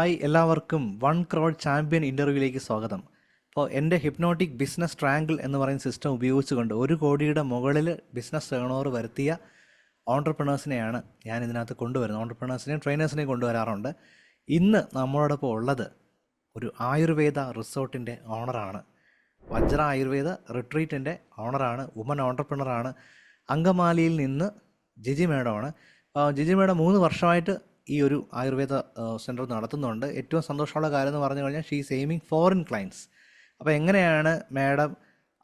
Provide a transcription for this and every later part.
Hi എല്ലാവർക്കും one crore champion ഇന്റർവ്യൂയിലേക്ക് സ്വാഗതം. അപ്പോൾ എന്റെ ഹിപ്നോട്ടിക് ബിസിനസ് ട്രാങ്കിൾ എന്ന് പറയുന്ന സിസ്റ്റം ഉപയോഗിച്ചുകൊണ്ട് ഒരു കോടിയുടെ മുകളിൽ ബിസിനസ് ടേണോർ വരുത്തിയ ഓണ്ടർപ്രണേഴ്സിനെയാണ് ഞാൻ ഇതിനകത്ത് കൊണ്ടുവരുന്നത്. ഓണ്ടർപ്രണേഴ്സിനെയും ട്രെയിനേഴ്സിനെയും കൊണ്ടുവരാറുണ്ട്. ഇന്ന് നമ്മളോടൊപ്പം ഉള്ളത് ഒരു ആയുർവേദ റിസോർട്ടിന്റെ ഓണറാണ്. വജ്ര ആയുർവേദ റിട്രീറ്റിന്റെ ഓണറാണ് വുമൻ ഓണ്ടർപ്രണറാണ്. അങ്കമാലിയിൽ നിന്ന് ജിജി മേഡമാണ് ജിജി മേഡം മൂന്ന് വർഷമായിട്ട് ഈ ഒരു ആയുർവേദ സെന്റർ നടത്തുന്നുണ്ട്. ഏറ്റവും സന്തോഷമുള്ള കാര്യം എന്ന് പറഞ്ഞു കഴിഞ്ഞാൽ ഷീ എയിമിങ് ഫോറിൻ ക്ലയൻസ് അപ്പോൾ എങ്ങനെയാണ് മാഡം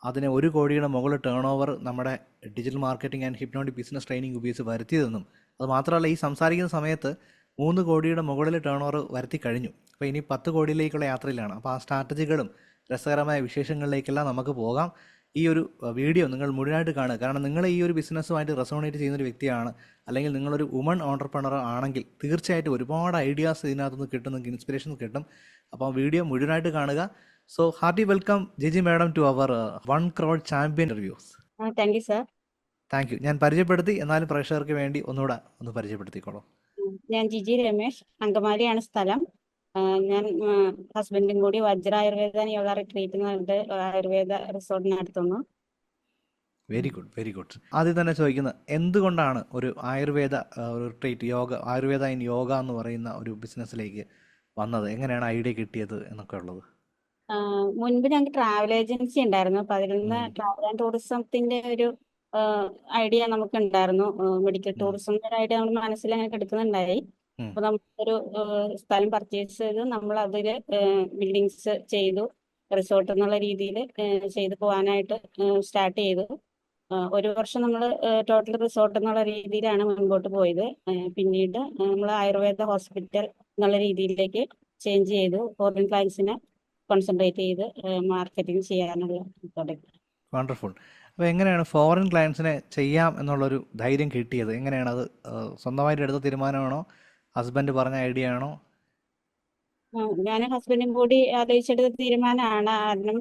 അതിനെ ഒരു കോടിയുടെ മുകളിൽ ടേൺ ഓവർ നമ്മുടെ digital marketing and hypnotic business training ഉപയോഗിച്ച് വരുത്തിയതെന്നും അത് മാത്രമല്ല ഈ സംസാരിക്കുന്ന സമയത്ത് മൂന്ന് കോടിയുടെ മുകളിൽ ടേൺ ഓവർ വരുത്തി കഴിഞ്ഞു. അപ്പോൾ ഇനി പത്ത് കോടിയിലേക്കുള്ള യാത്രയിലാണ്. അപ്പോൾ ആ സ്ട്രാറ്റജികളും രസകരമായ വിശേഷങ്ങളിലേക്കെല്ലാം നമുക്ക് പോകാം. ഈ ഒരു വീഡിയോ നിങ്ങൾ മുഴുവനായിട്ട് കാണുക. കാരണം നിങ്ങൾ ഈ ഒരു ബിസിനസ്സുമായിട്ട് റെസോണേറ്റ് ചെയ്യുന്ന ഒരു വ്യക്തിയാണ് അല്ലെങ്കിൽ നിങ്ങളൊരു വുമൺ ഓണ്ടർപ്രണർ ആണെങ്കിൽ തീർച്ചയായിട്ടും ഒരുപാട് ഐഡിയാസ് ഇതിനകത്തുനിന്ന് കിട്ടും നിങ്ങൾക്ക് ഇൻസ്പിറേഷൻ കിട്ടും. അപ്പോൾ വീഡിയോ മുഴുവനായിട്ട് കാണുക. So hearty welcome Giji madam to our one crore champion reviews thank you sir thank you ഞാൻ പരിചയപ്പെടുത്തി. എന്നാലും പ്രേക്ഷകർക്ക് വേണ്ടി ഒന്നുകൂടെ ഒന്ന് പരിചയപ്പെടുത്തിക്കോളൂ. ഞാൻ ജിജി രമേശ് അങ്കമാലിയാണ് സ്ഥലം. ഞാൻ ഹസ്ബൻഡും കൂടി വജ്ര ആയുർവേദ യോഗ റിട്രീറ്റ് എന്ന് പറഞ്ഞിട്ട് ആയുർവേദ റിസോർട്ട് നടത്തുന്നു. വെരി ഗുഡ് വെരി ഗുഡ് ആദ്യം തന്നെ ചോദിക്കുന്നത് എന്തുകൊണ്ടാണ് ഒരു Ayurveda retreat yoga Ayurveda in yoga എന്ന് പറയുന്ന ഒരു ബിസിനസ്സിലേക്ക് വന്നത്? എങ്ങനെയാണ് ഐഡിയ കിട്ടിയത് എന്നൊക്കെ ഉള്ളത്? മുൻപ് ഞങ്ങൾക്ക് ട്രാവൽ ഏജൻസി ഉണ്ടായിരുന്നു. അപ്പൊ അതിൽ നിന്ന് ട്രാവൽ ആൻഡ് ടൂറിസത്തിന്റെ ഒരു ഐഡിയ നമുക്ക് ഉണ്ടായിരുന്നു മെഡിക്കൽ ടൂറിസം ഐഡിയ നമ്മുടെ മനസ്സിൽ അങ്ങനെ കിടക്കുന്നുണ്ടായി. അപ്പൊ നമ്മളൊരു ഒരു സ്ഥലം പർച്ചേസ് ചെയ്ത് നമ്മൾ അതിൽ ബിൽഡിങ്സ് ചെയ്തു റിസോർട്ട് എന്നുള്ള രീതിയിൽ ചെയ്തു പോകാനായിട്ട് സ്റ്റാർട്ട് ചെയ്തു. ഒരു വർഷം നമ്മൾ ടോട്ടൽ റിസോർട്ട് എന്നുള്ള രീതിയിലാണ് മുൻപോട്ട് പോയത്. പിന്നീട് നമ്മൾ ആയുർവേദ ഹോസ്പിറ്റൽ എന്നുള്ള രീതിയിലേക്ക് ചേഞ്ച് ചെയ്തു. ഫോറിൻ ക്ലയൻസിനെ കോൺസെൻട്രേറ്റ് ചെയ്ത് മാർക്കറ്റിംഗ് ചെയ്യാനുള്ള തുടങ്ങി. വണ്ടർഫുൾ അപ്പോൾ എങ്ങനെയാണ് ഫോറിൻ ക്ലയൻസിനെ ചെയ്യാം എന്നുള്ളൊരു ധൈര്യം കിട്ടിയത്? എങ്ങനെയാണ് അത് സ്വന്തമായിട്ട് എടുത്ത തീരുമാനമാണോ? ഹസ്ബൻഡ് പറഞ്ഞ ഐഡിയ ആണോ? ഞാൻ ഹസ്ബൻഡും കൂടി ആലോചിച്ചെടുത്ത തീരുമാനമാണ്. കാരണം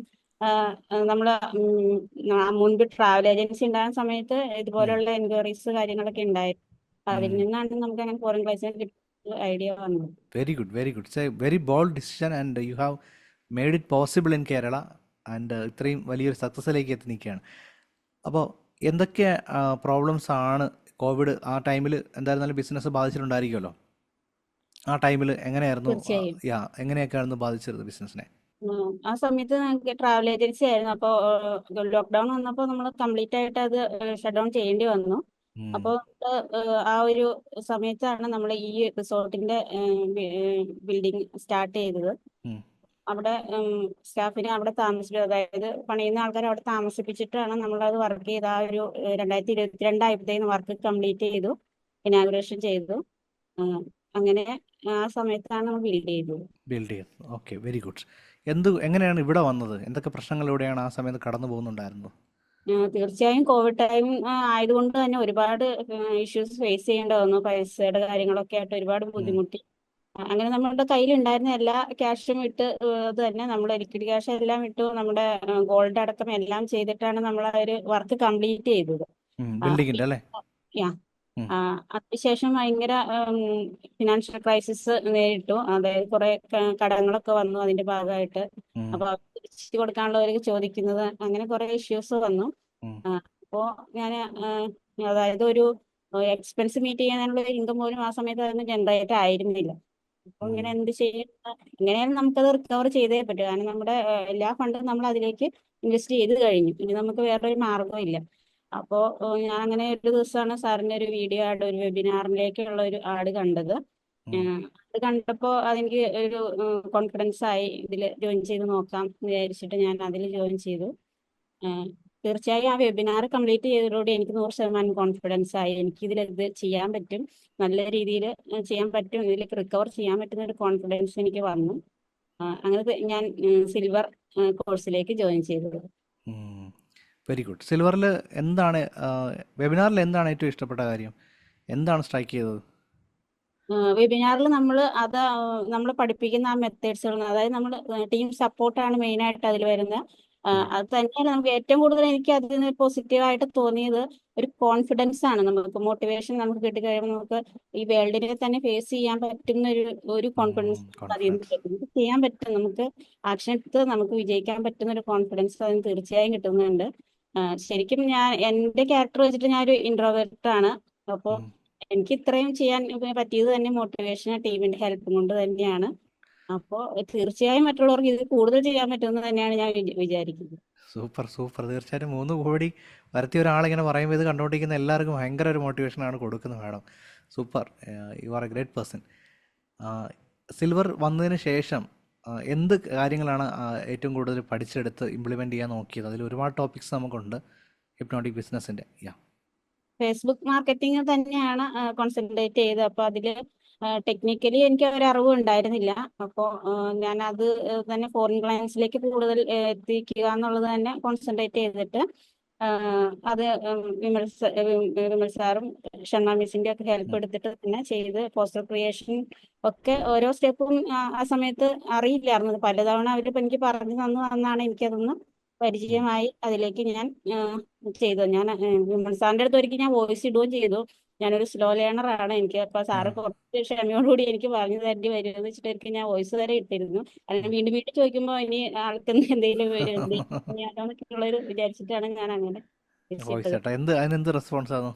നമ്മൾ മുൻപ് ട്രാവൽ ഏജൻസി ഉണ്ടാകുന്ന സമയത്ത് ഇതുപോലുള്ള എൻക്വയറീസ് കാര്യങ്ങളൊക്കെ ഉണ്ടായിരുന്നു അതിൽ നിന്നാണ് നമുക്ക് അങ്ങനെ ഫോറിൻ ക്ലൈസിന് ഐഡിയ വന്നത്. Very good very good it's a very bold decision and you have made it possible in Kerala and ഇത്രയും വലിയൊരു സക്സസ്സിലേക്ക് എത്തി നിൽക്കുകയാണ്. അപ്പോൾ എന്തൊക്കെ പ്രോബ്ലംസ് ആണ് കോവിഡ് ആ ടൈമിൽ എന്തായിരുന്നാലും ബിസിനസ് ബാധിച്ചിട്ടുണ്ടായിരിക്കുമല്ലോ? ആ ടൈമിൽ എങ്ങനെയായിരുന്നു തീർച്ചയായും. യാ എങ്ങനെയൊക്കെയായിരുന്നു ബാധിച്ചത് ബിസിനസ്സിനെ ഉം. ആ സമയത്ത് ഞങ്ങൾക്ക് ട്രാവൽ ഏജൻസി ആയിരുന്നു അപ്പോൾ ലോക്ക്ഡൗൺ വന്നപ്പോൾ നമ്മൾ കംപ്ലീറ്റ് ആയിട്ട് അത് ഷട്ട് ഡൗൺ ചെയ്യേണ്ടി വന്നു അപ്പോൾ ആ ഒരു സമയത്താണ് നമ്മൾ ഈ റിസോർട്ടിന്റെ ബിൽഡിംഗ് സ്റ്റാർട്ട് ചെയ്തത് ഉം. അവിടെ സ്റ്റാഫിനെ അവിടെ താമസിച്ചു അതായത് പണിയുന്ന ആൾക്കാരെ അവിടെ താമസിപ്പിച്ചിട്ടാണ് നമ്മളത് വർക്ക് ചെയ്ത് ആ ഒരു ഏഹ്, രണ്ടായിരത്തി ഇരുപത്തിരണ്ടായപ്പോഴത്തേക്കും വർക്ക് കംപ്ലീറ്റ് ചെയ്തു ഇനാഗുറേഷൻ ചെയ്തു ഉം. അങ്ങനെ ആ സമയത്താണ് നമ്മൾ ബിൽഡ് ചെയ്തത്. ബിൽഡ് ചെയ്തു ഓക്കെ വെരി ഗുഡ് എന്ത് എങ്ങനെയാണ് ഇവിടെ വന്നത്? എന്തൊക്കെ പ്രശ്നങ്ങളിലൂടെയാണ് ആ സമയത്ത് കടന്നു പോകുന്നുണ്ടായിരുന്നത്? തീർച്ചയായും കോവിഡ് ടൈം ആയതുകൊണ്ട് തന്നെ ഒരുപാട് ഇഷ്യൂസ് ഫേസ് ചെയ്യേണ്ടി വന്നു. പൈസയുടെ കാര്യങ്ങളൊക്കെ ആയിട്ട് ഒരുപാട് ബുദ്ധിമുട്ടി. അങ്ങനെ നമ്മുടെ കയ്യിൽ ഉണ്ടായിരുന്ന എല്ലാ ക്യാഷും ഇട്ട് അത് തന്നെ നമ്മൾ ലിക്വിഡ് ക്യാഷ് എല്ലാം ഇട്ടു. നമ്മുടെ ഗോൾഡ് അടക്കം എല്ലാം ചെയ്തിട്ടാണ് നമ്മൾ ആ ഒരു വർക്ക് കംപ്ലീറ്റ് ചെയ്തത്. ബിൽഡിംഗിന്റെ അല്ലേ? അതിനുശേഷം ഭയങ്കര ഫിനാൻഷ്യൽ ക്രൈസിസ് നേരിട്ടു. അതായത് കുറെ കടങ്ങളൊക്കെ വന്നു അതിന്റെ ഭാഗമായിട്ട്. അപ്പൊ തിരിച്ചു കൊടുക്കാനുള്ളവർക്ക് ചോദിക്കുന്നത് അങ്ങനെ കുറെ ഇഷ്യൂസ് വന്നു. അപ്പോ ഞാൻ അതായത് ഒരു എക്സ്പെൻസ് മീറ്റ് ചെയ്യാനുള്ള ഒരു ഇൻകം പോലും ആ സമയത്ത് അതൊന്നും ജനറേറ്റ് ആയിരുന്നില്ല. അപ്പൊ ഇങ്ങനെ എന്ത് ചെയ്യും? എങ്ങനെയാലും നമുക്കത് റിക്കവർ ചെയ്തേ പറ്റൂ. കാരണം നമ്മുടെ എല്ലാ ഫണ്ടും നമ്മൾ അതിലേക്ക് ഇൻവെസ്റ്റ് ചെയ്ത് കഴിഞ്ഞു. ഇനി നമുക്ക് വേറൊരു മാർഗവും ഇല്ല. അപ്പോൾ ഞാൻ അങ്ങനെ ഒരു ദിവസമാണ് സാറിന്റെ ഒരു വീഡിയോ ആഡ് ഒരു വെബിനാറിലേക്കുള്ള ഒരു ആഡ് കണ്ടത്. അത് കണ്ടപ്പോൾ അതെനിക്ക് ഒരു കോൺഫിഡൻസ് ആയി ഇതിൽ ജോയിൻ ചെയ്ത് നോക്കാം എന്ന് വിചാരിച്ചിട്ട് ഞാൻ അതിൽ ജോയിൻ ചെയ്തു. തീർച്ചയായും ആ വെബിനാർ കംപ്ലീറ്റ് ചെയ്തതോടെ എനിക്ക് നൂറ് ശതമാനം കോൺഫിഡൻസ് ആയി. എനിക്ക് ഇതിൽ ഇത് ചെയ്യാൻ പറ്റും. നല്ല രീതിയിൽ ചെയ്യാൻ പറ്റും. ഇതിലേക്ക് റിക്കവർ ചെയ്യാൻ പറ്റുന്ന ഒരു കോൺഫിഡൻസ് എനിക്ക് വന്നു. അങ്ങനെ ഞാൻ സിൽവർ കോഴ്സിലേക്ക് ജോയിൻ ചെയ്തത്. Very good. സിൽവറിൽ എന്താണ് വെബിനാറിൽ എന്താണ് ഏറ്റവും ഇഷ്ടപ്പെട്ട കാര്യം? എന്താണ് സ്ട്രൈക്ക് ചെയ്തത്? വെബിനാറിൽ നമ്മൾ അത് നമ്മൾ പഠിപ്പിക്കുന്ന ആ മെത്തേഡ്സുകൾ അതായത് നമ്മൾ ടീം സപ്പോർട്ടാണ് മെയിനായിട്ട് അതിൽ വരുന്നത് അത് തന്നെയാണ് നമുക്ക് ഏറ്റവും കൂടുതൽ എനിക്ക് അതിൽ നിന്ന് പോസിറ്റീവായിട്ട് തോന്നിയത് ഒരു കോൺഫിഡൻസ് ആണ് നമുക്ക് മോട്ടിവേഷൻ നമുക്ക് കിട്ടിക്കഴിയുമ്പോൾ നമുക്ക് ഈ വേൾഡിനെ തന്നെ ഫേസ് ചെയ്യാൻ പറ്റുന്ന ഒരു ഒരു കോൺഫിഡൻസ് നമുക്ക് ചെയ്യാൻ പറ്റും. നമുക്ക് ആക്ഷൻ എടുത്ത് നമുക്ക് വിജയിക്കാൻ പറ്റുന്ന ഒരു കോൺഫിഡൻസ് അതിന് തീർച്ചയായും കിട്ടുന്നുണ്ട്. ശരിക്കും ഞാൻ എന്റെ ക്യാരക്ടർ വെച്ചിട്ട് ഞാൻ ഒരു ഇൻട്രോവേർട്ട് ആണ് അപ്പോൾ എനിക്ക് ഇത്രയും ചെയ്യാൻ പറ്റിയത് തന്നെ മോട്ടിവേഷൻ ടീമിന്റെ ഹെൽപ്പ് കൊണ്ട് തന്നെയാണ്. അപ്പോ തീർച്ചയായും മറ്റുള്ളവർക്ക് ഇത് കൂടുതൽ ചെയ്യാൻ പറ്റുമെന്ന് തന്നെയാണ് ഞാൻ വിച- വിചാരിക്കുന്നത്. Super super. തീർച്ചയായിട്ടും മൂന്ന് കോടി വരത്തിയ ഒരാളിങ്ങനെ പറയുമ്പോൾ ഇത് കണ്ടുകൊണ്ടിരിക്കുന്ന എല്ലാവർക്കും ഭയങ്കര ഒരു മോട്ടിവേഷനാണ് കൊടുക്കുന്നത് madam super. You are a great person silver വന്നതിന് ശേഷം എന്ത് കാര്യങ്ങളാണ് ഏറ്റവും കൂടുതൽ പഠിച്ചെടുത്ത് ഇംപ്ലിമെന്റ് ചെയ്യാൻ നോക്കിയത്? അതിൽ ഒരുപാട് ടോപ്പിക്സ് നമുക്കുണ്ട്. ഹിപ്നോട്ടിക് ബിസിനസിന്റെ യാ ഫേസ്ബുക്ക് മാർക്കറ്റിംഗ് തന്നെയാണ് കോൺസെൻട്രേറ്റ് ചെയ്തത്. അപ്പോൾ അതിൽ ടെക്നിക്കലി എനിക്ക് ഒരു അറിവ് ഉണ്ടായിരുന്നില്ല. അപ്പോൾ ഞാൻ അത് തന്നെ ഫോറിൻ ക്ലയൻസിലേക്ക് കൂടുതൽ എത്തിക്കുക എന്നുള്ളത് തന്നെ കോൺസെൻട്രേറ്റ് ചെയ്തിട്ട് അത് വിമൽ വിമൽ സാറും ഷണ്ണ മിസിന്റെ ഒക്കെ ഹെൽപ്പ് എടുത്തിട്ട് തന്നെ ചെയ്ത് പോസ്റ്റർ ക്രിയേഷൻ ഒക്കെ ഓരോ സ്റ്റെപ്പും ആ ആ സമയത്ത് അറിയില്ലായിരുന്നു. പലതവണ അവരിപ്പോ എനിക്ക് പറഞ്ഞു തന്നു എന്നാണ് എനിക്കതൊന്ന് പരിചയമായി അതിലേക്ക് ഞാൻ ചെയ്തു. ഞാൻ ഹ്യൂമൻ സാറിന്റെ അടുത്ത് ഒരിക്കൽ ഞാൻ വോയിസ് ഇടുകയും ചെയ്തു. ഞാനൊരു സ്ലോ ലേണർ ആണ്. എനിക്ക് അപ്പൊ സാറ് കുറച്ച് ക്ഷമയോടുകൂടി എനിക്ക് പറഞ്ഞു തരേണ്ടി വരുമെന്ന് വെച്ചിട്ട് ഒരിക്കൽ ഞാൻ വോയിസ് വരെ ഇട്ടിരുന്നു. അല്ലെങ്കിൽ വീണ്ടും വീണ്ടും ചോദിക്കുമ്പോ ഇനി ആൾക്ക് എന്തെങ്കിലും വിചാരിച്ചിട്ടാണ് ഞാൻ അങ്ങനെ എന്ത് റെസ്പോൺസ് ആണ്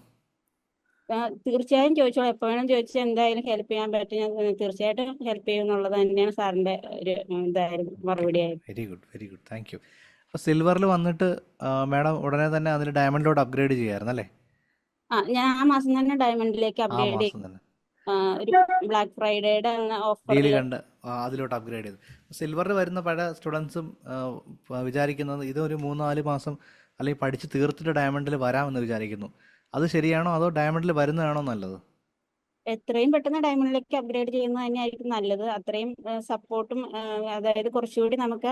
തീർച്ചയായും ചോദിച്ചോളൂ. എപ്പോഴും ചോദിച്ചാൽ എന്തായാലും ഹെൽപ്പ് ചെയ്യാൻ പറ്റും. ഞാൻ തീർച്ചയായിട്ടും ഹെൽപ്പ് ചെയ്യും എന്നുള്ളത് തന്നെയാണ് സാറിന്റെ ഒരു ഇതായിരുന്നു മറുപടി ആയിരുന്നു very good very good thank സിൽവറിൽ വന്നിട്ട് മാഡം ഉടനെ തന്നെ അതിൽ ഡയമണ്ടിലോട്ട് അപ്ഗ്രേഡ് ചെയ്യായിരുന്നു അല്ലേ? ആ ഞാൻ ആ മാസം തന്നെ ഡയമണ്ടിലേക്ക് ആ അപ്ഗ്രേഡ് മാസം തന്നെ. ആ, ഒരു ബ്ലാക്ക് ഫ്രൈഡേയുടെ ഓഫറിൽ കണ്ട് ആ, അതിലോട്ട് അപ്ഗ്രേഡ് ചെയ്തു. സിൽവറിൽ വരുന്ന പല സ്റ്റുഡൻസും വിചാരിക്കുന്നത് ഒരു മൂന്ന് നാല് മാസം അല്ലെങ്കിൽ പഠിച്ച് തീർത്തിട്ട് ഡയമണ്ടിൽ വരാമെന്ന് വിചാരിക്കുന്നു. അത് ശരിയാണോ അതോ ഡയമണ്ടിൽ വരുന്നതാണോ നല്ലത്? എത്രയും പെട്ടെന്ന് ഡയമണ്ടിലേക്ക് അപ്ഗ്രേഡ് ചെയ്യുന്നത് തന്നെയായിരിക്കും നല്ലത്. അത്രയും സപ്പോർട്ടും അതായത് കുറച്ചുകൂടി നമുക്ക്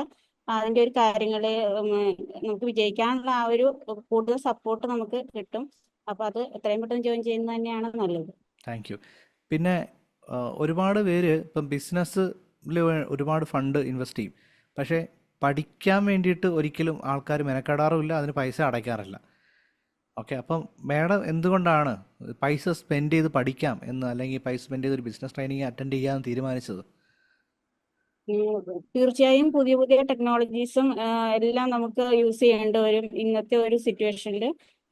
അതിന്റെ ഒരു കാര്യങ്ങൾ നമുക്ക് വിജയിക്കാനുള്ള ആ ഒരു കൂടുതൽ സപ്പോർട്ട് നമുക്ക് കിട്ടും. അപ്പൊ അത് എത്രയും പെട്ടെന്ന് ജോയിൻ ചെയ്യുന്നത് തന്നെയാണ് നല്ലത്. താങ്ക് യു പിന്നെ ഒരുപാട് പേര് ഇപ്പം ബിസിനസ് ഒരുപാട് ഫണ്ട് ഇൻവെസ്റ്റ് ചെയ്യും. പക്ഷേ പഠിക്കാൻ വേണ്ടിയിട്ട് ഒരിക്കലും ആൾക്കാർ മെനക്കെടാറുമില്ല അതിന് പൈസ അടയ്ക്കാറില്ല. ഓക്കെ അപ്പം മാഡം എന്തുകൊണ്ടാണ് പൈസ സ്പെൻഡ് ചെയ്ത് പഠിക്കാം എന്ന് അല്ലെങ്കിൽ പൈസ സ്പെൻഡ് ചെയ്ത് ഒരു ബിസിനസ് ട്രെയിനിങ് അറ്റൻഡ് ചെയ്യാമെന്ന് തീരുമാനിച്ചത്? തീർച്ചയായും പുതിയ പുതിയ ടെക്നോളജീസും എല്ലാം നമുക്ക് യൂസ് ചെയ്യേണ്ടി വരും. ഇന്നത്തെ ഒരു സിറ്റുവേഷനിൽ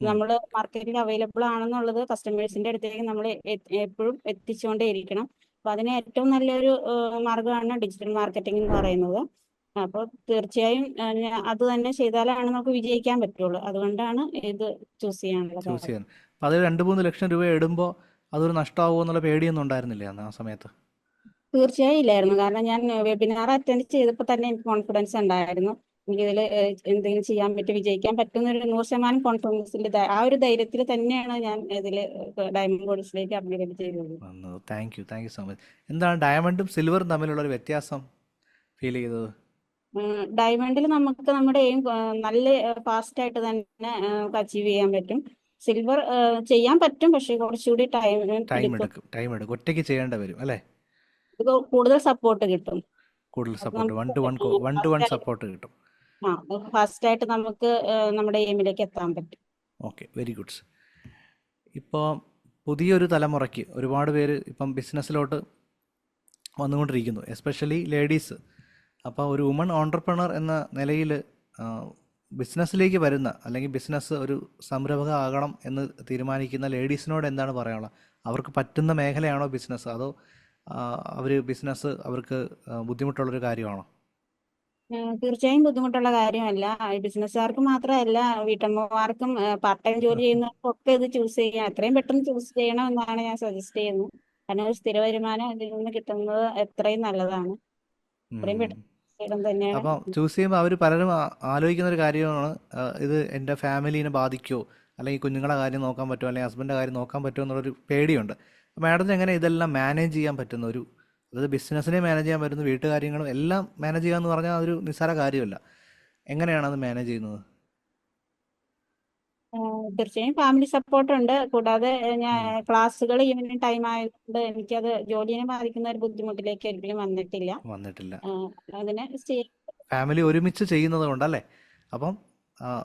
നമ്മൾ മാർക്കറ്റിൽ അവൈലബിൾ ആണെന്നുള്ളത് കസ്റ്റമേഴ്സിന്റെ അടുത്തേക്ക് നമ്മൾ എപ്പോഴും എത്തിച്ചുകൊണ്ടേ ഇരിക്കണം. അപ്പൊ അതിന് ഏറ്റവും നല്ലൊരു മാർഗമാണ് ഡിജിറ്റൽ മാർക്കറ്റിംഗ് എന്ന് പറയുന്നത്. അപ്പോൾ തീർച്ചയായും അത് തന്നെ ചെയ്താലാണ് നമുക്ക് വിജയിക്കാൻ പറ്റുള്ളൂ. അതുകൊണ്ടാണ് ഇത് ചൂസ് ചെയ്യാനുള്ളത് ചൂസ് കാരണം. ചെയ്യാൻ. അപ്പം അത് രണ്ട് മൂന്ന് ലക്ഷം രൂപ ഇടുമ്പോൾ അതൊരു നഷ്ടമാവുമോ എന്നുള്ള പേടിയൊന്നും ഉണ്ടായിരുന്നില്ല ആ സമയത്ത്? തീർച്ചയായും ഇല്ലായിരുന്നു. കാരണം ഞാൻ വെബിനാർ അറ്റൻഡ് ചെയ്തപ്പോൾ തന്നെ എനിക്ക് കോൺഫിഡൻസ് ഉണ്ടായിരുന്നു. എനിക്ക് എനിക്കിതിൽ എന്തെങ്കിലും ചെയ്യാൻ പറ്റും വിജയിക്കാൻ പറ്റുന്ന ഒരു നൂറ് ശതമാനം കോൺഫിഡൻസിന്റെ ആ ഒരു ധൈര്യത്തിൽ തന്നെയാണ് ഞാൻ ഇതിൽ ഡയമണ്ട് ബോർഡ്സിലേക്ക് അപ്ഗ്രേഡ് ചെയ്തത്. Thank you thank you so much എന്താണ് ഡയമണ്ടും സിൽവറും തമ്മിലുള്ള ഒരു വ്യത്യാസം ഫീൽ ചെയ്തത്? ഡയമണ്ടിൽ നമുക്ക് നമ്മുടെ എയിം നല്ല ഫാസ്റ്റ് ആയിട്ട് തന്നെ അച്ചീവ് ചെയ്യാൻ പറ്റും. സിൽവർ ചെയ്യാൻ പറ്റും പക്ഷെ കുറച്ചുകൂടി ടൈം ടൈം എടുക്കും ടൈം എടുക്കും. ഒറ്റയ്ക്ക് ചെയ്യേണ്ടി വരും അല്ലേ? കൂടുതൽ സപ്പോർട്ട് കിട്ടും. കൂടുതൽ support one to one one to one support കിട്ടും. ആ ഫസ്റ്റ് ആയിട്ട് നമുക്ക് നമ്മുടെ എയിമിലേക്ക് എത്താൻ പറ്റും. ഓക്കെ വെരി ഗുഡ് ഇപ്പോൾ പുതിയൊരു തലമുറയ്ക്ക് ഒരുപാട് പേര് ഇപ്പം ബിസിനസ്സിലോട്ട് വന്നുകൊണ്ടിരിക്കുന്നു എസ്പെഷ്യലി ലേഡീസ് അപ്പോൾ ഒരു വുമൺ ഓണ്ടർപ്രണർ എന്ന നിലയിൽ ബിസിനസ്സിലേക്ക് വരുന്ന അല്ലെങ്കിൽ ബിസിനസ് ഒരു സംരംഭക ആകണം എന്ന് തീരുമാനിക്കുന്ന ലേഡീസിനോട് എന്താണ് പറയാനുള്ളത്? അവർക്ക് പറ്റുന്ന മേഖലയാണോ ബിസിനസ് അതോ അവർ ബിസിനസ് അവർക്ക് ബുദ്ധിമുട്ടുള്ള ബുദ്ധിമുട്ടുള്ളൊരു കാര്യമാണോ? തീർച്ചയായും ബുദ്ധിമുട്ടുള്ള കാര്യമല്ല. ബിസിനസ്സുകാർക്ക് മാത്രമല്ല വീട്ടമ്മമാർക്കും പാർട്ട് ടൈം ജോലി ചെയ്യുന്നവർക്കും ഒക്കെ ഇത് ചൂസ് ചെയ്യാം. എത്രയും പെട്ടെന്ന് ചൂസ് ചെയ്യണം എന്നാണ് ഞാൻ സജസ്റ്റ് ചെയ്യുന്നത് കാരണം ഒരു സ്ഥിര വരുമാനം ഇതിൽ നിന്ന് കിട്ടുന്നത് എത്രയും നല്ലതാണ്. എത്രയും. പെട്ടെന്ന് അപ്പം ചൂസ് ചെയ്യുമ്പോൾ അവർ പലരും ആലോചിക്കുന്ന ഒരു കാര്യമാണ് ഇത് എന്റെ ഫാമിലീനെ ബാധിക്കുമോ അല്ലെങ്കിൽ കുഞ്ഞുങ്ങളെ കാര്യം നോക്കാൻ പറ്റുമോ അല്ലെങ്കിൽ ഹസ്ബൻഡിന്റെ കാര്യം നോക്കാൻ പറ്റുമോ എന്നുള്ളൊരു പേടിയുണ്ട്. മാഡത്തിന് എങ്ങനെ ഇതെല്ലാം മാനേജ് ചെയ്യാൻ പറ്റുന്ന ഒരു അതായത് ബിസിനസ്സിനെ മാനേജ് ചെയ്യാൻ പറ്റുന്ന വീട്ടുകാര്യങ്ങളും എല്ലാം മാനേജ് ചെയ്യുക എന്ന് പറഞ്ഞാൽ അതൊരു നിസ്സാര കാര്യമല്ല. എങ്ങനെയാണ് അത് മാനേജ് ചെയ്യുന്നത്? തീർച്ചയായും ഫാമിലി സപ്പോർട്ട് ഉണ്ട്. കൂടാതെ ഞാൻ ക്ലാസ്സുകൾ ഈവനിങ് ടൈം ആയതുകൊണ്ട് എനിക്കത് ജോലിയെ ബാധിക്കുന്ന ഒരു ബുദ്ധിമുട്ടിലേക്ക് ഒരിക്കലും വന്നിട്ടില്ല. വന്നിട്ടില്ല. അതിനെ ഫാമിലി ഒരുമിച്ച് ചെയ്യുന്നത് കൊണ്ടല്ലേ? അപ്പം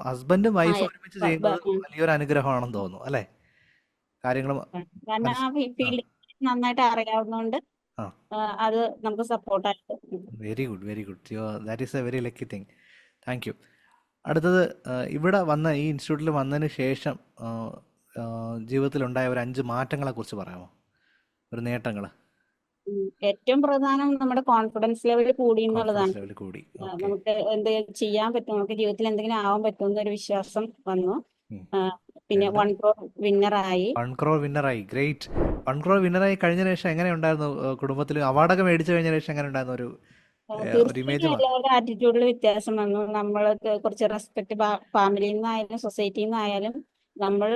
ഹസ്ബൻഡും വൈഫും ഒരുമിച്ച് ചെയ്യുന്നത് വലിയൊരു അനുഗ്രഹമാണെന്ന് തോന്നുന്നു അല്ലേ? ഫീൽഡ് നന്നായിട്ട് അറിയാവുന്നതുകൊണ്ട് അത് നമുക്ക് സപ്പോർട്ടായിട്ട് very good very good. Yo that is a very lucky thing. Thank you. അടുത്തത് ഇവിടെ വന്ന ഈ ഇൻസ്റ്റിറ്റ്യൂട്ടിൽ വന്നതിന് ശേഷം ജീവിതത്തിലുണ്ടായ ഒരു അഞ്ച് മാറ്റങ്ങളെ കുറിച്ച് പറയാമോ? ഒരു നേട്ടങ്ങൾ ഏറ്റവും പ്രധാനം നമ്മുടെ കോൺഫിഡൻസ് ലെവൽ കൂടി എന്നുള്ളതാണ്. നമുക്ക് എന്തെങ്കിലും ചെയ്യാൻ പറ്റും നമുക്ക് ജീവിതത്തിൽ എന്തെങ്കിലും ആവാൻ പറ്റും എന്നൊരു വിശ്വാസം വന്നു. പിന്നെ വൺ ക്രോർ വിന്നറായി. വൺ ക്രോർ വിന്നറായി. ഗ്രേറ്റ്. വൺ ക്രോർ വിന്നറായി കഴിഞ്ഞ ശേഷം എങ്ങനെ ഉണ്ടായിരുന്നു കുടുംബത്തിൽ അവാർഡൊക്കെ മേടിച്ചു കഴിഞ്ഞ ശേഷം എങ്ങനെ ഉണ്ടായിരുന്നു ഒരു ഒരു എല്ലാവരുടെ ആറ്റിറ്റ്യൂഡിൽ വ്യത്യാസം വന്നു. നമ്മൾക്ക് കുറച്ച് റെസ്പെക്ട് ഫാമിലിയിൽ നിന്നായാലും സൊസൈറ്റിയിൽ നിന്നായാലും നമ്മൾ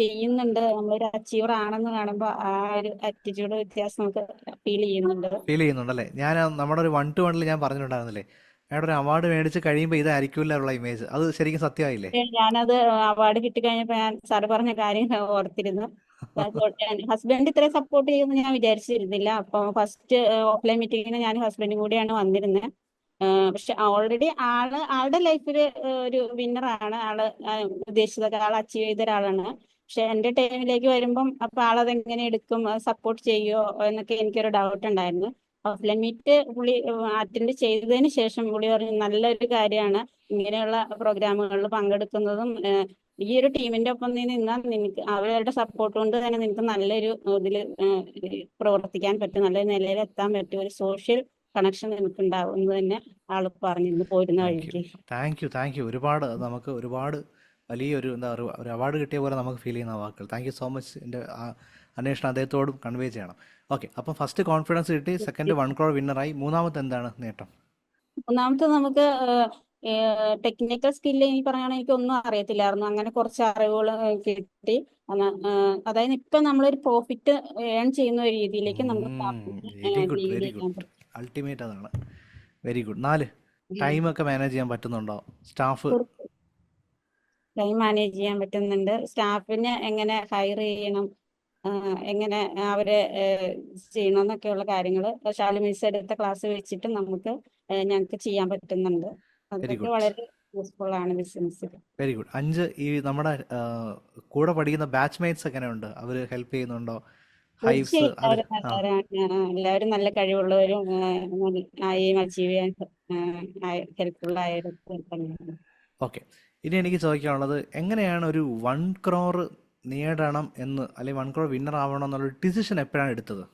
ചെയ്യുന്നുണ്ട്. നമ്മളൊരു അച്ചീവർ ആണെന്ന് കാണുമ്പോൾ ആ ഒരു ആറ്റിറ്റ്യൂഡ് വ്യത്യാസം നമുക്ക് ഫീൽ ചെയ്യുന്നുണ്ട്. ഫീൽ ചെയ്യുന്നുണ്ടല്ലേ ഞാൻ നമ്മുടെ ഒരു വൺ ടു വണ്ണിൽ ഞാൻ പറഞ്ഞിട്ടുണ്ടായിരുന്നില്ലേ? മേഡം ഒരു അവാർഡ് മേടിച്ച് കഴിയുമ്പോൾ ഇതായിരിക്കില്ല ഉള്ള ഇമേജ് അത് ശരിക്കും സത്യമായില്ലേ? ഞാനത് അവാർഡ് കിട്ടിക്കഴിഞ്ഞപ്പോ ഞാൻ സാറ് പറഞ്ഞ കാര്യം ഓർത്തിരുന്നു. ഹസ്ബൻഡ് ഇത്രയും സപ്പോർട്ട് ചെയ്യുമെന്ന് ഞാൻ വിചാരിച്ചിരുന്നില്ല. അപ്പൊ ഫസ്റ്റ് ഓഫ്ലൈൻ മീറ്റിങ്ങിന് ഞാൻ ഹസ്ബൻഡും കൂടിയാണ് വന്നിരുന്നത് പക്ഷെ ഓൾറെഡി ആൾ ആളുടെ ലൈഫിൽ ഒരു വിന്നറാണ് ആൾ ഉദ്ദേശിച്ചതൊക്കെ ആൾ അച്ചീവ് ചെയ്ത ഒരാളാണ്. പക്ഷെ എന്റെ ടൈമിലേക്ക് വരുമ്പം അപ്പൊ ആളതെങ്ങനെ എടുക്കും? സപ്പോർട്ട് ചെയ്യുമോ എന്നൊക്കെ എനിക്കൊരു ഡൗട്ട് ഉണ്ടായിരുന്നു. ഓഫ്ലൈൻ മീറ്റ് പുള്ളി അറ്റൻഡ് ചെയ്തതിന് ശേഷം പുള്ളി പറഞ്ഞു നല്ലൊരു കാര്യമാണ് ഇങ്ങനെയുള്ള പ്രോഗ്രാമുകളിൽ പങ്കെടുക്കുന്നതും ഈ ഒരു ടീമിന്റെ ഒപ്പം നീ നിന്നാൽ നിനക്ക് അവരുടെ സപ്പോർട്ട് കൊണ്ട് തന്നെ നിനക്ക് നല്ലൊരു ഇതിൽ പ്രവർത്തിക്കാൻ പറ്റും നല്ലൊരു നിലയിൽ എത്താൻ പറ്റും ഒരു സോഷ്യൽ കണക്ഷൻ നിനക്ക് ഉണ്ടാവും എന്ന് തന്നെ ആൾ പറഞ്ഞിരുന്നു പോരുന്ന വഴിക്ക്. താങ്ക് യു താങ്ക് യു ഒരുപാട് നമുക്ക് ഒരുപാട് വലിയൊരു എന്താ പറയുക ഒരു അവാർഡ് കിട്ടിയ പോലെ നമുക്ക് ഫീൽ ചെയ്യുന്ന വാക്കുകൾ. താങ്ക് യു സോ മച്ച് എന്റെ അന്വേഷണം അദ്ദേഹത്തോടും കൺവേ ചെയ്യണം. ഓക്കെ അപ്പൊ ഫസ്റ്റ് കോൺഫിഡൻസ് കിട്ടി സെക്കൻഡ് വൺ ക്രോർ വിന്നറായി മൂന്നാമത്തെ എന്താണ് നേട്ടം? മൂന്നാമത്തെ നമുക്ക് ടെക്നിക്കൽ സ്കില്ല് ഈ പറയുകയാണെങ്കിൽ എനിക്ക് ഒന്നും അറിയത്തില്ലായിരുന്നു. അങ്ങനെ കുറച്ച് അറിവുകൾ കിട്ടി. അതായത് ഇപ്പൊ നമ്മളൊരു പ്രോഫിറ്റ് ഏൺ ചെയ്യുന്ന ഒരു രീതിയിലേക്ക് നമുക്ക് അൾട്ടിമേറ്റ് അതാണ്. വെരി ഗുഡ് നാല് ടൈം ഒക്കെ മാനേജ് ചെയ്യാൻ പറ്റുന്നുണ്ടോ? സ്റ്റാഫ് ടൈം മാനേജ് ചെയ്യാൻ പറ്റുന്നുണ്ട്. സ്റ്റാഫിനെ എങ്ങനെ ഹയർ ചെയ്യണം? എങ്ങനെ അവരെ ചെയ്യണം എന്നൊക്കെയുള്ള കാര്യങ്ങൾ ശാലു മിസ് എടുത്ത ക്ലാസ് വെച്ചിട്ട് നമുക്ക് ഞങ്ങൾക്ക് ചെയ്യാൻ പറ്റുന്നുണ്ട്. അതൊക്കെ വളരെ യൂസ്ഫുൾ ആണ് ബിസിനസ് വെരി ഗുഡ് അഞ്ച് ഈ നമ്മുടെ കൂടെ പഠിക്കുന്ന ബാച്ച്മേറ്റ്സ് എങ്ങനെ ഉണ്ട് അവർ ഹെൽപ്പ് ചെയ്യുന്നുണ്ടോ എല്ലാവരും നല്ല കഴിവുള്ളവരും അച്ചീവ് ചെയ്യാൻ ഹെൽപ്ഫുൾ തന്നെയാണ് ഓക്കെ ഇനി എനിക്ക് ചോദിക്കാനുള്ളത് എങ്ങനെയാണ് ഒരു വൺ ക്രോർ നേടണം എന്ന് അല്ലെങ്കിൽ വൺ ക്രോർ വിന്നർ ആവണം എന്നുള്ള ഡിസിഷൻ എപ്പോഴാണ് എടുത്തത്?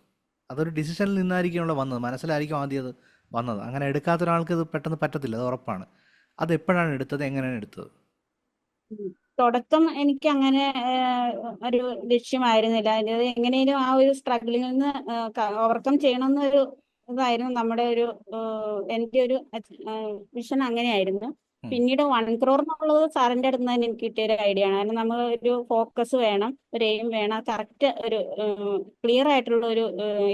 അതൊരു ഡിസിഷനിൽ നിന്നായിരിക്കുമല്ലോ വന്നത്. മനസ്സിലായിരിക്കും ആദ്യം അത് വന്നത്. അങ്ങനെ എടുക്കാത്ത ഒരാൾക്ക് ഇത് പെട്ടെന്ന് പറ്റത്തില്ല. അത് ഉറപ്പാണ്. അത് എപ്പോഴാണ് എടുത്തത്? എങ്ങനെയാണ് എടുത്തത്? തുടക്കം എനിക്ക് അങ്ങനെ ഒരു ലക്ഷ്യമായിരുന്നില്ല. എങ്ങനെയും ആ ഒരു സ്ട്രഗിളിൽ നിന്ന് ഓവർകം ചെയ്യണം എന്നൊരു ഇതായിരുന്നു നമ്മുടെ ഒരു എന്റെ ഒരു വിഷൻ അങ്ങനെയായിരുന്നു. പിന്നീട് വൺ ക്രോർ എന്നുള്ളത് സാറിന്റെ അടുത്ത് തന്നെ എനിക്ക് കിട്ടിയ ഒരു ഐഡിയ ആണ്. കാരണം നമ്മൾ ഒരു ഫോക്കസ് വേണം ഒരു എയിം വേണം. കറക്റ്റ് ഒരു ക്ലിയർ ആയിട്ടുള്ള ഒരു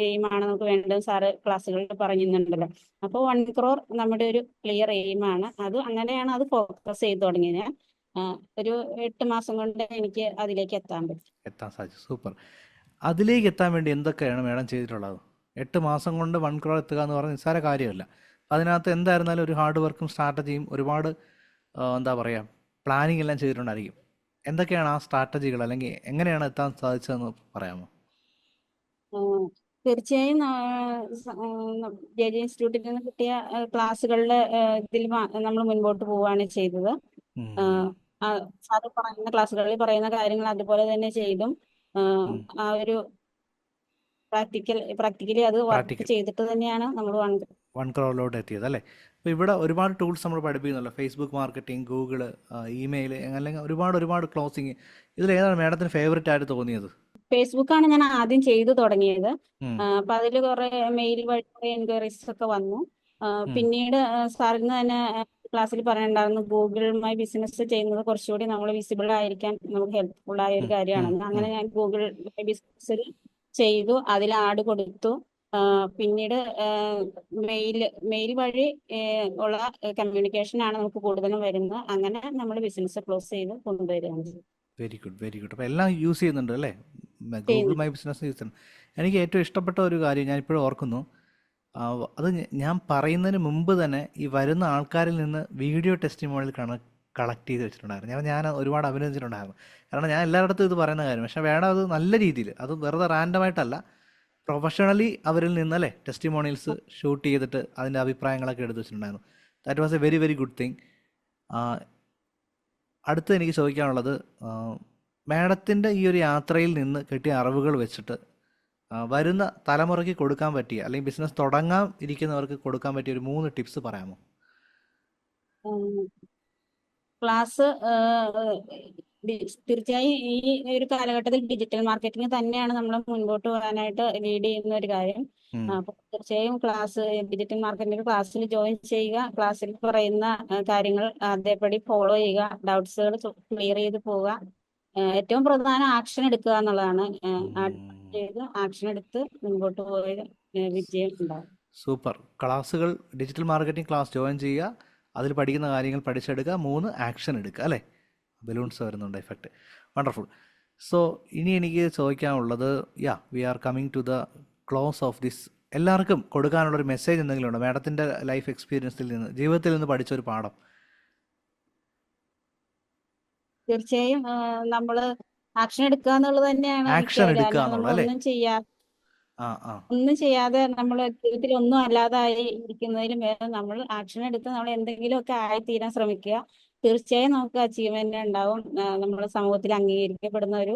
എയിം ആണ് നമുക്ക് വേണ്ടത് സാറ് ക്ലാസ്സുകളിൽ പറഞ്ഞിരുന്നുണ്ടല്ലോ. അപ്പോൾ വൺ ക്രോർ നമ്മുടെ ഒരു ക്ലിയർ എയിം ആണ്. അത് അങ്ങനെയാണ് അത് ഫോക്കസ് ചെയ്ത് തുടങ്ങിയത്. ഞാൻ ഒരു എട്ട് മാസം കൊണ്ട് എനിക്ക് അതിലേക്ക് എത്താൻ പറ്റും. എത്താൻ സാധിച്ചു. സൂപ്പർ അതിലേക്ക് എത്താൻ വേണ്ടി എന്തൊക്കെയാണ് മേഡം ചെയ്തിട്ടുള്ളത്? എട്ട് മാസം കൊണ്ട് വൺ ക്രോർ എത്തുക എന്ന് പറഞ്ഞാൽ നിസ്സാര കാര്യമല്ല. അതിനകത്ത് എന്തായിരുന്നാലും ഒരു ഹാർഡ് വർക്കും സ്ട്രാറ്റജിയും ഒരുപാട് എന്താ പറയുക പ്ലാനിങ് എല്ലാം ചെയ്തിട്ടുണ്ടായിരിക്കും. എന്തൊക്കെയാണ് ആ സ്ട്രാറ്റജികൾ അല്ലെങ്കിൽ എങ്ങനെയാണ് എത്താൻ സാധിച്ചതെന്ന് പറയാമോ? തീർച്ചയായും ജെ ജെ ഇൻസ്റ്റിറ്റ്യൂട്ടിൽ നിന്ന് കിട്ടിയ ക്ലാസ്സുകളുടെ ഇതിൽ നമ്മൾ മുൻപോട്ട് പോവുകയാണ് ചെയ്തത്. സാറ് പറയുന്ന ക്ലാസ്സുകളിൽ പറയുന്ന കാര്യങ്ങൾ അതുപോലെ തന്നെ ചെയ്തും. ആ ഒരു പ്രാക്ടിക്കൽ പ്രാക്ടിക്കലി അത് വർക്ക് ചെയ്തിട്ട് തന്നെയാണ് നമ്മൾ വൺ ക്രോറിലോട്ട് എത്തിയത് അല്ലേ? അപ്പോൾ ഇവിടെ ഒരുപാട് ടൂൾസ് നമ്മൾ പഠിപ്പിക്കുന്നുണ്ടല്ലോ ഫേസ്ബുക്ക് മാർക്കറ്റിംഗ് ഗൂഗിൾ ഇമെയിൽ അല്ലെങ്കിൽ ഒരുപാട് ഒരുപാട് ക്ലോസിങ് ഇതിൽ ഏതാണ് മാഡത്തിന് ഫേവറേറ്റ് ആയിട്ട് തോന്നിയത്? ഫേസ്ബുക്കാണ് ഞാൻ ആദ്യം ചെയ്തു തുടങ്ങിയത്. അപ്പൊ അതിൽ കുറെ മെയിൽ വഴി കുറെ എൻക്വയറീസ് ഒക്കെ വന്നു. പിന്നീട് സാറിന് തന്നെ ക്ലാസ്സിൽ പറയണ്ടായിരുന്നു ഗൂഗിൾ മൈ ബിസിനസ് ചെയ്യുന്നത് കുറച്ചുകൂടി നമ്മൾ വിസിബിൾ ആയിരിക്കാൻ നമുക്ക് ഹെൽപ്ഫുൾ ആയ ഒരു കാര്യമാണ്. അങ്ങനെ ഞാൻ ഗൂഗിൾ മൈ ബിസിനസ്സിൽ ചെയ്തു. അതിൽ ആഡ് കൊടുത്തു. പിന്നീട് മെയിൽ മെയിൽ വഴി ഉള്ള കമ്മ്യൂണിക്കേഷൻ ആണ് നമുക്ക് കൂടുതലും വരുന്നത്. അങ്ങനെ നമ്മൾ ബിസിനസ് ക്ലോസ് ചെയ്ത് കൊണ്ടുവരികയാണ് വെരി ഗുഡ് വെരി ഗുഡ് അപ്പോൾ എല്ലാം യൂസ് ചെയ്യുന്നുണ്ട് അല്ലേ? ഗൂഗിൾ മൈ ബിസിനസ് യൂസ് ചെയ്യുന്നു എനിക്ക് ഏറ്റവും ഇഷ്ടപ്പെട്ട ഒരു കാര്യം ഞാൻ ഇപ്പോഴും ഓർക്കുന്നു. അത് ഞാൻ പറയുന്നതിന് മുമ്പ് തന്നെ ഈ വരുന്ന ആൾക്കാരിൽ നിന്ന് വീഡിയോ ടെസ്റ്റിമോണിയൽ കണ കളക്ട് ചെയ്ത് വെച്ചിട്ടുണ്ടായിരുന്നു. ഞാൻ ഞാൻ ഒരുപാട് അഭിനന്ദിച്ചിട്ടുണ്ടായിരുന്നു. കാരണം ഞാൻ എല്ലായിടത്തും ഇത് പറയുന്ന കാര്യം. പക്ഷേ വേണം അത് നല്ല രീതിയിൽ. അത് വെറുതെ റാൻഡമായിട്ടല്ല പ്രൊഫഷണലി അവരിൽ നിന്നല്ലേ ടെസ്റ്റിമോണിയൽസ് ഷൂട്ട് ചെയ്തിട്ട് അതിന്റെ അഭിപ്രായങ്ങളൊക്കെ എടുത്ത് വെച്ചിട്ടുണ്ടായിരുന്നു. That was a very very good thing അടുത്ത് എനിക്ക് ചോദിക്കാനുള്ളത് മേഡത്തിന്റെ ഈ ഒരു യാത്രയിൽ നിന്ന് കിട്ടിയ അറിവുകൾ വെച്ചിട്ട് വരുന്ന തലമുറയ്ക്ക് കൊടുക്കാൻ പറ്റിയ അല്ലെങ്കിൽ ബിസിനസ് തുടങ്ങാൻ ഇരിക്കുന്നവർക്ക് കൊടുക്കാൻ പറ്റിയ ഒരു മൂന്ന് ടിപ്സ് പറയാമോ? ക്ലാസ് തീർച്ചയായും ഈ ഒരു കാലഘട്ടത്തിൽ ഡിജിറ്റൽ മാർക്കറ്റിംഗ് തന്നെയാണ് നമ്മൾ മുൻപോട്ട് പോകാനായിട്ട് ലീഡ് ചെയ്യുന്ന ഒരു കാര്യം. അപ്പൊ തീർച്ചയായും ക്ലാസ് ഡിജിറ്റൽ മാർക്കറ്റിംഗ് ക്ലാസ്സിൽ ജോയിൻ ചെയ്യുക ക്ലാസ്സിൽ പറയുന്ന കാര്യങ്ങൾ അതേപടി ഫോളോ ചെയ്യുക ഡൗട്ട്സുകൾ ക്ലിയർ ചെയ്ത് പോവുക. ഏറ്റവും പ്രധാന ആക്ഷൻ എടുക്കുക എന്നുള്ളതാണ്. ചെയ്ത് ആക്ഷൻ എടുത്ത് മുൻപോട്ട് പോയ വിജയം ഉണ്ടാവും. സൂപ്പർ. ക്ലാസ്സുകൾ ഡിജിറ്റൽ മാർക്കറ്റിംഗ് ക്ലാസ് ജോയിൻ ചെയ്യുക അതിൽ പഠിക്കുന്ന കാര്യങ്ങൾ പഠിച്ചെടുക്കുക മൂന്ന് ആക്ഷൻ എടുക്കുക അല്ലേ? ബലൂൺസ് വരുന്നുണ്ട് എഫക്റ്റ് വണ്ടർഫുൾ സോ ഇനി എനിക്ക് ചോദിക്കാനുള്ളത് yeah we are coming to the close of this എല്ലാവർക്കും കൊടുക്കാനുള്ള ഒരു മെസ്സേജ് എന്തെങ്കിലും ഉണ്ടോ? മാഡത്തിന്റെ ലൈഫ് എക്സ്പീരിയൻസിൽ നിന്ന് ജീവിതത്തിൽ നിന്ന് പഠിച്ച ഒരു പാഠം. തീർച്ചയായും നമ്മൾ ആക്ഷൻ എടുക്കുക എന്നുള്ളത് തന്നെയാണ് ആക്ഷൻ എടുക്കുക ഒന്നും ചെയ്യാതെ ഒന്നും ചെയ്യാതെ നമ്മൾ ജീവിതത്തിൽ ഒന്നും അല്ലാതായി ഇരിക്കുന്നതിലും നമ്മൾ ആക്ഷൻ എടുത്ത് നമ്മൾ എന്തെങ്കിലുമൊക്കെ തീരാൻ ശ്രമിക്കുക. തീർച്ചയായും നമുക്ക് അച്ചീവ്മെന്റ് ഉണ്ടാവും. നമ്മുടെ സമൂഹത്തിൽ അംഗീകരിക്കപ്പെടുന്ന ഒരു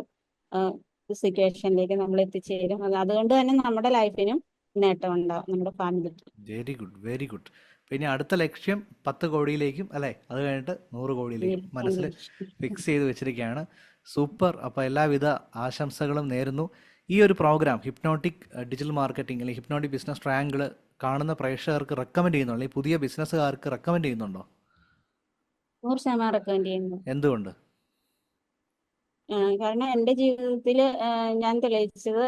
സിറ്റുവേഷനിലേക്ക് നമ്മൾ എത്തിച്ചേരും. അത് അതുകൊണ്ട് തന്നെ നമ്മുടെ ലൈഫിനും നേട്ടം ഉണ്ടാവും നമ്മുടെ ഫാമിലിക്ക് വെരി ഗുഡ് വെരി ഗുഡ് പിന്നെ അടുത്ത ലക്ഷ്യം പത്ത് കോടിയിലേക്കും അല്ലെ? അത് കഴിഞ്ഞിട്ട് നൂറ് കോടിയിലേക്കും മനസ്സിൽ ഫിക്സ് ചെയ്ത് വെച്ചിരിക്കുകയാണ്. സൂപ്പർ. അപ്പോൾ എല്ലാവിധ ആശംസകളും നേരുന്നു. ഈ ഒരു പ്രോഗ്രാം ഹിപ്നോട്ടിക് ഡിജിറ്റൽ മാർക്കറ്റിംഗ് അല്ലെങ്കിൽ ഹിപ്നോട്ടിക് ബിസിനസ് ട്രയാങ്കിൾ കാണുന്ന പ്രേക്ഷകർക്ക് റെക്കമെൻഡ് ചെയ്യുന്നുണ്ടോ? അല്ലെങ്കിൽ പുതിയ ബിസിനസ്സുകാർക്ക് റെക്കമെൻഡ് ചെയ്യുന്നുണ്ടോ? നൂറ് ശതമാനം റെക്കമെൻഡ് ചെയ്യുന്നു. എന്തുകൊണ്ട്? കാരണം എന്റെ ജീവിതത്തിൽ ഞാൻ തെളിയിച്ചത്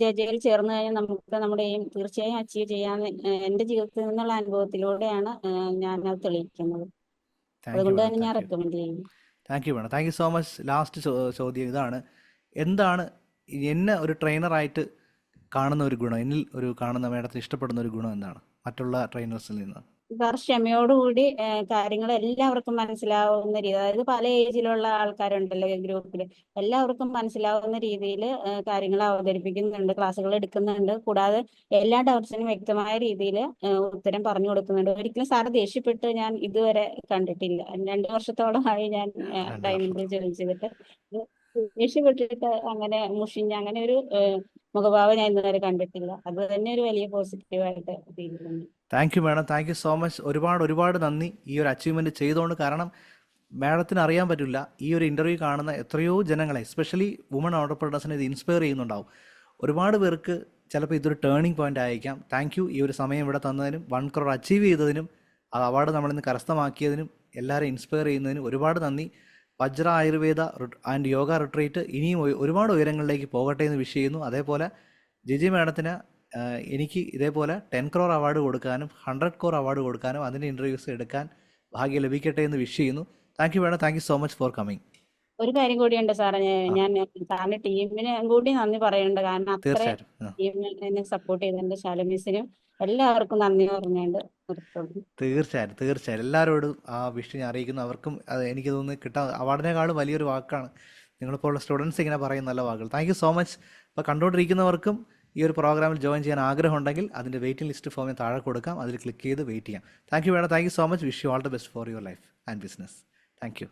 ജജയിൽ ചേർന്ന് കഴിഞ്ഞാൽ നമുക്ക് നമ്മുടെ എയിം തീർച്ചയായും അച്ചീവ് ചെയ്യാൻ എന്റെ ജീവിതത്തിൽ നിന്നുള്ള അനുഭവത്തിലൂടെയാണ് ഞാൻ അത് തെളിയിക്കുന്നത്. അതുകൊണ്ട് തന്നെ ഞാൻ റെക്കമെൻഡ് ചെയ്യുന്നു. Thank you madam thank you so much last ചോദ്യം ഇതാണ്. എന്താണ് എന്നെ ഒരു ട്രെയിനറായിട്ട് കാണുന്ന ഒരു ഗുണം? എന്നിൽ ഒരു കാണുന്ന മേഡത്തിന് ഇഷ്ടപ്പെടുന്ന ഒരു ഗുണം എന്താണ്? മറ്റുള്ള ട്രെയിനേഴ്സിൽ നിന്ന്. ക്ഷമയോടുകൂടി കാര്യങ്ങൾ എല്ലാവർക്കും മനസ്സിലാവുന്ന രീതി അതായത് പല ഏജിലുള്ള ആൾക്കാരുണ്ടല്ലോ ഗ്രൂപ്പിൽ എല്ലാവർക്കും മനസ്സിലാവുന്ന രീതിയിൽ കാര്യങ്ങൾ അവതരിപ്പിക്കുന്നുണ്ട് ക്ലാസ്സുകൾ എടുക്കുന്നുണ്ട് കൂടാതെ എല്ലാ ഡൗട്ട്സിനും വ്യക്തമായ രീതിയിൽ ഉത്തരം പറഞ്ഞു കൊടുക്കുന്നുണ്ട്. ഒരിക്കലും സാർ ദേഷ്യപ്പെട്ട് ഞാൻ ഇതുവരെ കണ്ടിട്ടില്ല. രണ്ടു വർഷത്തോളമായി ഞാൻ ഡൈനിങ് ജോയിൻ ചെയ്തിട്ട് ദേഷ്യപ്പെട്ടിട്ട് അങ്ങനെ മുഷിഞ്ഞ് അങ്ങനെ ഒരു മുഖഭാവം ഞാൻ ഇന്നുവരെ കണ്ടിട്ടില്ല. അത് തന്നെ ഒരു വലിയ പോസിറ്റീവായിട്ട് ഫീൽ ചെയ്യുന്നു thank you madam thank you so much ഒരുപാട് ഒരുപാട് നന്ദി ഈ ഒരു അച്ചീവ്മെന്റ് ചെയ്തുകൊണ്ട്. കാരണം മാഡത്തിന് അറിയാൻ പറ്റില്ല ഈ ഒരു ഇന്റർവ്യൂ കാണുന്ന എത്രയോ ജനങ്ങളെ എസ്പെഷ്യലി വുമൺ ഓണ്ടർപ്രണേഴ്സിനെ ഇത് ഇൻസ്പയർ ചെയ്യുന്നുണ്ടാവും. ഒരുപാട് പേർക്ക് ചിലപ്പോൾ ഇതൊരു ടേണിംഗ് പോയിന്റ് ആയിരിക്കാം. താങ്ക് യു ഈ ഒരു സമയം ഇവിടെ തന്നതിനും വൺ ക്രോർ അച്ചീവ് ചെയ്തതിനും അത് അവാർഡ് നമ്മളിന്ന് കരസ്ഥമാക്കിയതിനും എല്ലാവരെയും ഇൻസ്പയർ ചെയ്യുന്നതിനും ഒരുപാട് നന്ദി. Vajra Ayurveda and yoga retreat ഇനിയും ഒരുപാട് ഉയരങ്ങളിലേക്ക് പോകട്ടെ എന്ന് വിഷ് ചെയ്യുന്നു. അതേപോലെ ജിജി മാഡത്തിന് എനിക്ക് ഇതേപോലെ ടെൻ ക്രോർ അവാർഡ് കൊടുക്കാനും ഹൺഡ്രഡ് ക്രോർ അവാർഡ് കൊടുക്കാനും അതിന്റെ ഇന്റർവ്യൂസ് എടുക്കാൻ ഭാഗ്യം ലഭിക്കട്ടെ എന്ന് വിഷ് ചെയ്യുന്നു. താങ്ക് യു വേണം thank you so much for coming ഒരു കാര്യം കൂടിയുണ്ട് സാറേ. ഞാൻ സാറിന്റെ ടീമിന് കൂടി നന്ദി പറയുന്നുണ്ട്. കാരണം അത്ര തീർച്ചയായിട്ടും. എന്നെ സപ്പോർട്ട് ചെയ്തിട്ടുണ്ട്. ശാലമീസിനും എല്ലാവർക്കും നന്ദി പറഞ്ഞുകൊണ്ട് നിർത്തുന്നു. തീർച്ചയായിട്ടും തീർച്ചയായും എല്ലാവരോടും ആ വിഷ് ഞാൻ അറിയിക്കുന്നു. അവർക്കും അത് എനിക്ക് തോന്നുന്നു കിട്ടാൻ അവാർഡിനേക്കാളും വലിയൊരു വാക്കാണ്. നിങ്ങളിപ്പോൾ ഉള്ള സ്റ്റുഡൻസ് ഇങ്ങനെ പറയുന്ന നല്ല വാക്കുകൾ. താങ്ക് യു സോ മച്ച് ഇപ്പോൾ കണ്ടുകൊണ്ടിരിക്കുന്നവർക്കും ഈ ഒരു പ്രോഗ്രാമിൽ ജോയിൻ ചെയ്യാൻ ആഗ്രഹമുണ്ടെങ്കിൽ അതിന്റെ വെയിറ്റിംഗ് ലിസ്റ്റ് ഫോമിൽ താഴെ കൊടുക്കാം. അതിൽ ക്ലിക്ക് ചെയ്ത് വെയിറ്റ് ചെയ്യാം. താങ്ക് യു വേണം thank you so much wish you all the best for your life and business thank you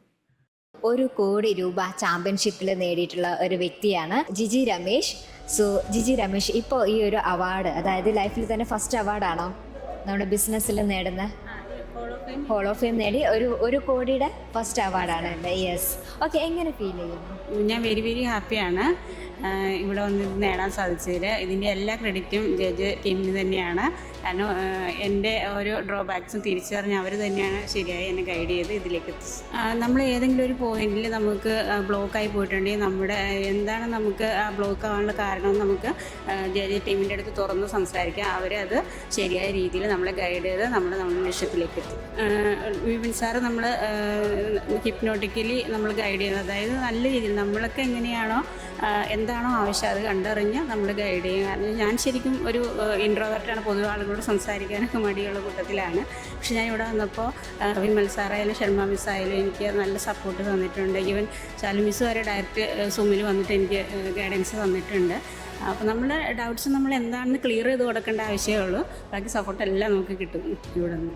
ഒരു കോടി രൂപ ചാമ്പ്യൻഷിപ്പിൽ നേടിയിട്ടുള്ള ഒരു വ്യക്തിയാണ് ജിജി രമേശ്. സോ ജിജി രമേശ് ഇപ്പോൾ ഈ ഒരു അവാർഡ് അതായത് ലൈഫിൽ തന്നെ ഫസ്റ്റ് അവാർഡാണോ നമ്മുടെ ബിസിനസ്സിൽ നേടുന്ന? ഹോൾ ഓഫ് ഫെയിം നേടി. ഒരു ഒരു കോടിയുടെ ഫസ്റ്റ് അവാർഡാണ് യെസ് ഓക്കെ എങ്ങനെ ഫീൽ ചെയ്യുന്നു? ഞാൻ വെരി വെരി ഹാപ്പിയാണ് ഇവിടെ വന്ന് നേടാൻ സാധിച്ചതിൽ ഇതിന്റെ എല്ലാ ക്രെഡിറ്റും ജഡ്ജ് ടീമിന് തന്നെയാണ്. കാരണം എന്റെ ഓരോ ഡ്രോബാക്സും തിരിച്ചറിഞ്ഞ് അവർ തന്നെയാണ് ശരിയായി എന്നെ ഗൈഡ് ചെയ്ത് ഇതിലേക്ക് നമ്മൾ ഏതെങ്കിലും ഒരു പോയിന്റിൽ നമുക്ക് ബ്ലോക്കായി പോയിട്ടുണ്ടെങ്കിൽ നമ്മുടെ എന്താണ് നമുക്ക് ആ ബ്ലോക്ക് ആവാനുള്ള കാരണം നമുക്ക് ജെ ജെ ടീമിന്റെ അടുത്ത് തുറന്ന് സംസാരിക്കാം. അവരത് ശരിയായ രീതിയിൽ നമ്മളെ ഗൈഡ് ചെയ്ത് നമ്മൾ നമ്മുടെ ലക്ഷ്യത്തിലേക്ക് എത്തി. വിപിൻ സാറ് നമ്മൾ ഹിപ്നോട്ടിക്കലി നമ്മൾ ഗൈഡ് ചെയ്യുന്നത്. അതായത് നല്ല രീതിയിൽ നമ്മളൊക്കെ എങ്ങനെയാണോ എന്താണോ ആവശ്യം അത് കണ്ടറിഞ്ഞ് നമ്മൾ ഗൈഡ് ചെയ്യും കാരണം ഞാൻ ശരിക്കും ഒരു ഇൻട്രോവേർട്ടാണ് പൊതുവെ ആളുകളോട് സംസാരിക്കാനൊക്കെ മടിയുള്ള കൂട്ടത്തിലാണ്. പക്ഷെ ഞാൻ ഇവിടെ വന്നപ്പോൾ വിമൽ സാറായാലും ശർമ്മ മിസ് ആയാലും എനിക്ക് നല്ല സപ്പോർട്ട് തന്നിട്ടുണ്ട്. ഈവൻ ശാലു മിസ് വരെ ഡയറക്റ്റ് സൂമിൽ വന്നിട്ട് എനിക്ക് ഗൈഡൻസ് തന്നിട്ടുണ്ട്. അപ്പോൾ നമ്മുടെ ഡൗട്ട്സ് നമ്മൾ എന്താണെന്ന് ക്ലിയർ ചെയ്ത് കൊടുക്കേണ്ട ആവശ്യമേ ഉള്ളൂ. ബാക്കി സപ്പോർട്ട് എല്ലാം നമുക്ക് കിട്ടും ഇവിടെ നിന്ന്